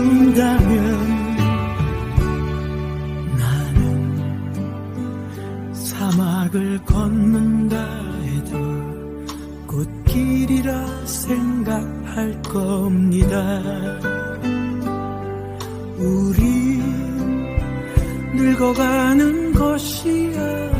준다면 나는 사막을 걷는다 해도 꽃길이라 생각할 겁니다. 우리 늙어가는 것이 아